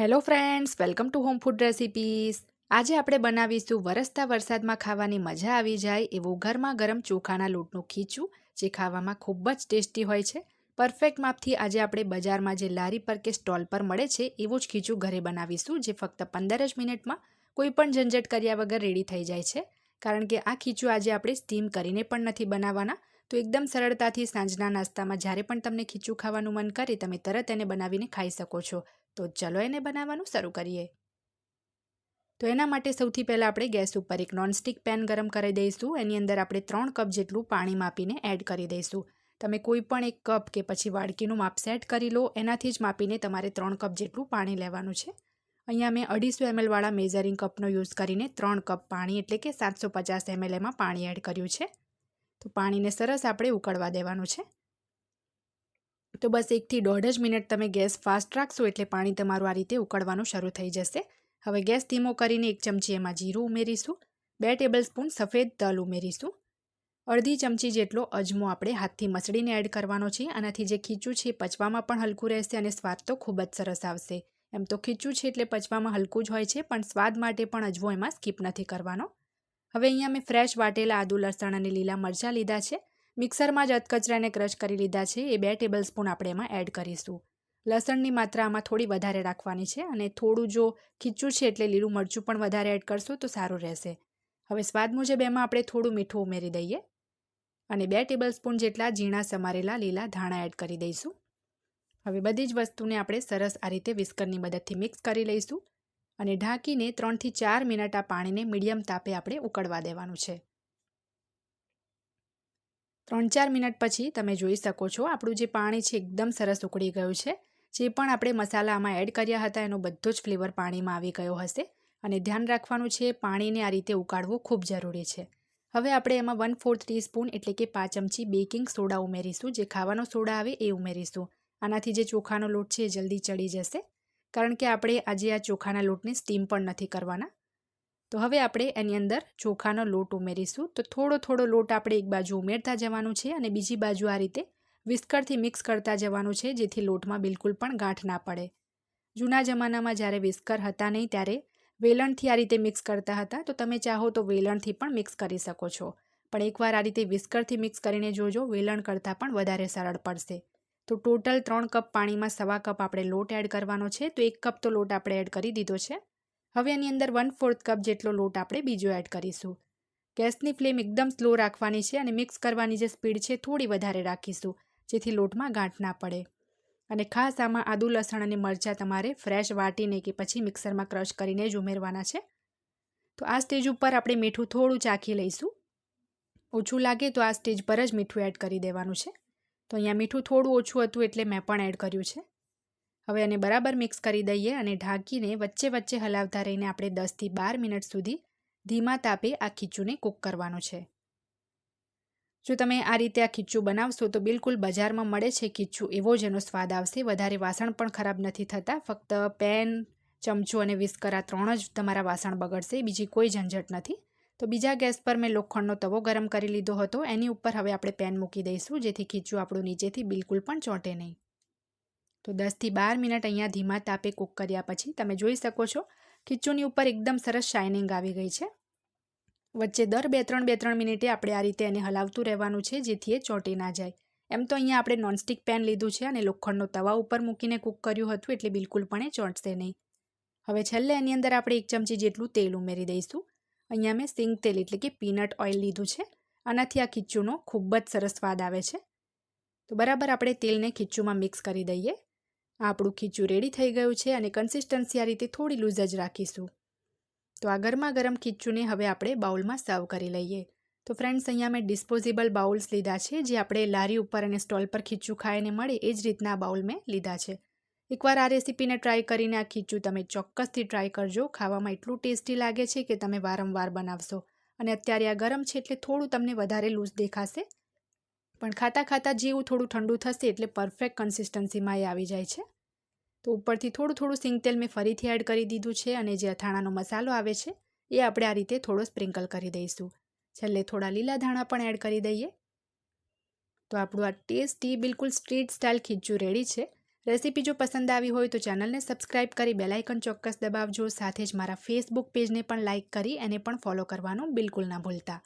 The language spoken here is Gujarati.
Hello friends welcome to home food recipes આજે આપણે બનાવીશું વરસતા વરસાદમાં ખાવાની મજા આવી જાય એવું ઘરમાં ગરમ ચોખાના લોટનું ખીચું, જે ખાવામાં ખૂબ જ ટેસ્ટી હોય છે. પરફેક્ટ માપથી આજે આપણે બજારમાં જે લારી પર કે સ્ટોલ પર મળે છે, એવું જ ખીચું ઘરે બનાવીશું, જે ફક્ત પંદર જ મિનિટમાં કોઈ પણ ઝંઝટ કર્યા વગર રેડી થઈ જાય છે. કારણ કે આ ખીચું આજે આપણે સ્ટીમ કરીને પણ નથી બનાવવાના. તો એકદમ સરળતાથી સાંજના નાસ્તામાં જ્યારે પણ તમને ખીચું ખાવાનું મન કરે, તમે તરત એને બનાવીને ખાઈ શકો છો. તો ચલો એને બનાવવાનું શરૂ કરીએ. તો એના માટે સૌથી પહેલાં આપણે ગેસ ઉપર એક નોનસ્ટિક પેન ગરમ કરી દઈશું. એની અંદર આપણે ત્રણ કપ જેટલું પાણી માપીને એડ કરી દઈશું. તમે કોઈ પણ એક કપ કે પછી વાડકીનું માપ સેટ કરી લો. એનાથી જ માપીને તમારે ત્રણ કપ જેટલું પાણી લેવાનું છે. અહીંયા મેં અઢીસો એમએલવાળા મેઝરિંગ કપનો યુઝ કરીને ત્રણ કપ પાણી એટલે કે સાતસો પચાસ એમએલ એમાં પાણી એડ કર્યું છે. તો પાણીને સરસ આપણે ઉકળવા દેવાનું છે. તો બસ એકથી દોઢ જ મિનિટ તમે ગેસ ફાસ્ટ રાખશો એટલે પાણી તમારું આ રીતે ઉકળવાનું શરૂ થઈ જશે. હવે ગેસ ધીમો કરીને એક ચમચી એમાં જીરું ઉમેરીશું, બે ટેબલ સ્પૂન સફેદ તલ ઉમેરીશું. અડધી ચમચી જેટલો અજમો આપણે હાથથી મસળીને એડ કરવાનો છે, આનાથી જે ખીચું છે પચવામાં પણ હલકું રહેશે અને સ્વાદ તો ખૂબ જ સરસ આવશે. એમ તો ખીચું છે એટલે પચવામાં હલકું જ હોય છે, પણ સ્વાદ માટે પણ અજમો એમાં સ્કીપ નથી કરવાનો. હવે અહીંયા મેં ફ્રેશ વાટેલા આદુ, લસણ અને લીલા મરચાં લીધા છે. મિક્સરમાં જ અધકચરાને ક્રશ કરી લીધા છે. એ બે ટેબલ સ્પૂન આપણે એમાં એડ કરીશું. લસણની માત્રા આમાં થોડી વધારે રાખવાની છે અને થોડું જો ખીચું છે એટલે લીલું મરચું પણ વધારે એડ કરશું તો સારું રહેશે. હવે સ્વાદ મુજબ એમાં આપણે થોડું મીઠું ઉમેરી દઈએ અને બે ટેબલ સ્પૂન જેટલા ઝીણા સમારેલા લીલા ધાણા એડ કરી દઈશું. હવે બધી જ વસ્તુને આપણે સરસ આ રીતે વિસ્કરની મદદથી મિક્સ કરી લઈશું. અને ઢાંકીને ત્રણથી ચાર મિનિટ આ પાણીને મીડિયમ તાપે આપણે ઉકળવા દેવાનું છે. ત્રણ ચાર મિનિટ પછી તમે જોઈ શકો છો, આપણું જે પાણી છે એકદમ સરસ ઉકળી ગયું છે. જે પણ આપણે મસાલા આમાં એડ કર્યા હતા, એનો બધો જ ફ્લેવર પાણીમાં આવી ગયો હશે. અને ધ્યાન રાખવાનું છે, પાણીને આ રીતે ઉકાળવું ખૂબ જરૂરી છે. હવે આપણે એમાં વન ફોર્થ ટીસ્પૂન એટલે કે પાંચ ચમચી બેકિંગ સોડા ઉમેરીશું. જે ખાવાનો સોડા આવે એ ઉમેરીશું. આનાથી જે ચોખાનો લોટ છે એ જલ્દી ચડી જશે. કારણ કે આપણે આજે આ ચોખાના લોટને સ્ટીમ પણ નથી કરવાના. તો હવે આપણે એની અંદર ચોખાનો લોટ ઉમેરીશું. તો થોડો થોડો લોટ આપણે એક બાજુ ઉમેરતા જવાનું છે અને બીજી બાજુ આ રીતે વિસ્કરથી મિક્સ કરતા જવાનું છે, જેથી લોટમાં બિલકુલ પણ ગાંઠ ના પડે. જૂના જમાનામાં જ્યારે વિસ્કર હતા નહીં, ત્યારે વેલણથી આ રીતે મિક્સ કરતા હતા. તો તમે ચાહો તો વેલણથી પણ મિક્સ કરી શકો છો. પણ એકવાર આ રીતે વિસ્કરથી મિક્સ કરીને જોજો, વેલણ કરતાં પણ વધારે સરળ પડશે. તો ટોટલ ત્રણ કપ પાણીમાં સવા કપ આપણે લોટ એડ કરવાનો છે. તો એક કપ તો લોટ આપણે એડ કરી દીધો છે. હવે એની અંદર વન ફોર્થ કપ જેટલો લોટ આપણે બીજો એડ કરીશું. ગેસની ફ્લેમ એકદમ સ્લો રાખવાની છે અને મિક્સ કરવાની જે સ્પીડ છે થોડી વધારે રાખીશું, જેથી લોટમાં ગાંઠ ના પડે. અને ખાસ આમાં આદુ, લસણ અને મરચાં તમારે ફ્રેશ વાટીને કે પછી મિક્સરમાં ક્રશ કરીને જ ઉમેરવાના છે. તો આ સ્ટેજ ઉપર આપણે મીઠું થોડું ચાખી લઈશું. ઓછું લાગે તો આ સ્ટેજ પર જ મીઠું એડ કરી દેવાનું છે. તો અહીંયા મીઠું થોડું ઓછું હતું એટલે મેં પણ એડ કર્યું છે. હવે એને બરાબર મિક્સ કરી દઈએ અને ઢાંકીને વચ્ચે વચ્ચે હલાવતા રહીને આપણે દસથી બાર મિનિટ સુધી ધીમા તાપે આ ખીચુને કૂક કરવાનું છે. જો તમે આ રીતે આ ખીચું બનાવશો તો બિલકુલ બજારમાં મળે છે ખીચું, એવો જ એનો સ્વાદ આવશે. વધારે વાસણ પણ ખરાબ નથી થતા. ફક્ત પેન ચમચો અને વિસ્કર ત્રણ જ તમારા વાસણ બગડશે. બીજી કોઈ ઝંઝટ નથી. તો બીજા ગેસ પર મેં લોખંડનો તવો ગરમ કરી લીધો હતો. એની ઉપર હવે આપણે પેન મૂકી દઈશું, જેથી ખીચું આપણું નીચેથી બિલકુલ પણ ચોંટે નહીં. તો દસથી બાર મિનિટ અહીંયા ધીમા તાપે કૂક કર્યા પછી તમે જોઈ શકો છો, ખીચુંની ઉપર એકદમ સરસ શાઇનિંગ આવી ગઈ છે. વચ્ચે દર બે ત્રણ બે ત્રણ મિનિટે આપણે આ રીતે એને હલાવતું રહેવાનું છે, જેથી એ ચોંટી ના જાય. એમ તો અહીંયા આપણે નોનસ્ટિક પેન લીધું છે અને લોખંડનો તવા ઉપર મૂકીને કૂક કર્યું હતું, એટલે બિલકુલ પણ એ ચોંટશે નહીં. હવે છેલ્લે એની અંદર આપણે એક ચમચી જેટલું તેલ ઉમેરી દઈશું. અહીંયા મેં સિંગ તેલ એટલે કે પીનટ ઓઇલ લીધું છે. આનાથી આ ખીચુંનો ખૂબ જ સરસ સ્વાદ આવે છે. તો બરાબર આપણે તેલને ખીચુંમાં મિક્સ કરી દઈએ. આપણું ખીચું રેડી થઈ ગયું છે અને કન્સિસ્ટન્સી આ રીતે થોડી લૂઝ જ રાખીશું. તો આ ગરમા ગરમ ખીચુંને હવે આપણે બાઉલમાં સર્વ કરી લઈએ. તો ફ્રેન્ડ્સ અહીંયા મેં ડિસ્પોઝેબલ બાઉલ્સ લીધા છે. જે આપણે લારી ઉપર અને સ્ટોલ પર ખીચું ખાઈને મળે એ જ રીતના બાઉલ મેં લીધા છે. એકવાર આ રેસીપીને ટ્રાય કરીને આ ખીચું તમે ચોક્કસથી ટ્રાય કરજો. ખાવામાં એટલું ટેસ્ટી લાગે છે કે તમે વારંવાર બનાવશો. અને અત્યારે આ ગરમ છે એટલે થોડું તમને વધારે લૂઝ દેખાશે. પણ ખાતા ખાતા જેવું થોડું ઠંડુ થશે એટલે પરફેક્ટ કન્સિસ્ટન્સીમાં એ આવી જાય છે. તો ઉપરથી થોડું થોડું સિંગ તેલ મેં ફરીથી એડ કરી દીધું છે અને જે અથાણાનો મસાલો આવે છે એ આપણે આ રીતે થોડો સ્પ્રિંકલ કરી દઈશું. છેલ્લે થોડા લીલા ધાણા પણ એડ કરી દઈએ. તો આપણું આ ટેસ્ટી, બિલકુલ સ્ટ્રીટ સ્ટાઇલ ખીચું રેડી છે. રેસીપી જો પસંદ આવી હોય તો ચેનલને સબસ્ક્રાઇબ કરી બેલાઇકન ચોક્કસ દબાવજો. સાથે જ મારા ફેસબુક પેજને પણ લાઇક કરી, એને પણ ફોલો કરવાનું બિલકુલ ના ભૂલતા.